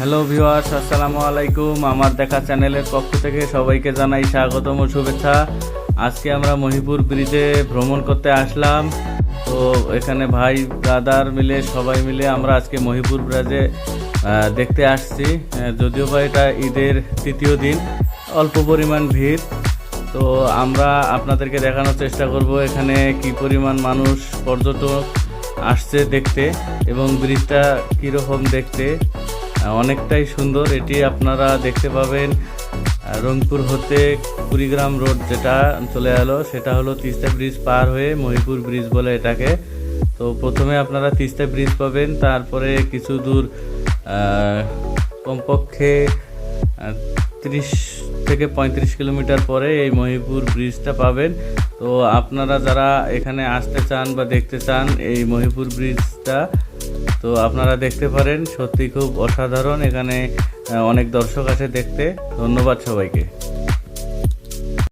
Hello viewers, আসসালামু আলাইকুম। আমার দেখা চ্যানেলের পক্ষ থেকে সবাইকে জানাই স্বাগতম ও শুভেচ্ছা। আজকে আমরা মহিপুর ব্রিজে ভ্রমণ করতে আসলাম। তো এখানে ভাই, ব্রাদার মিলে, সবাই মিলে আমরা আজকে মহিপুর ব্রিজে দেখতে আসছি। যদিও বা এটা ঈদের তৃতীয় দিন, অল্প পরিমাণ ভিড়। তো আমরা আপনাদেরকে দেখানোর চেষ্টা করব এখানে কি পরিমাণ মানুষ পর্যটক আসছে দেখতে এবং ব্রিজটা কীরকম দেখতে। অনেকটাই সুন্দর। এটি আপনারা দেখতে পাবেন রংপুর হতে কুড়িগ্রাম রোড যেটা চলে এলো, সেটা হলো তিস্তা ব্রিজ পার হয়ে মহিপুর ব্রিজ বলে এটাকে। তো প্রথমে আপনারা তিস্তা ব্রিজ পাবেন, তারপরে কিছু দূর কমপক্ষে তিরিশ থেকে পঁয়ত্রিশ কিলোমিটার পরে এই মহিপুর ব্রিজটা পাবেন। তো আপনারা যারা এখানে আসতে চান বা দেখতে চান এই মহিপুর ব্রিজটা তো আপনারা দেখতে পারেন সত্যি খুব অসাধারণ এখানে অনেক দর্শক আছে দেখতে। ধন্যবাদ সবাইকে।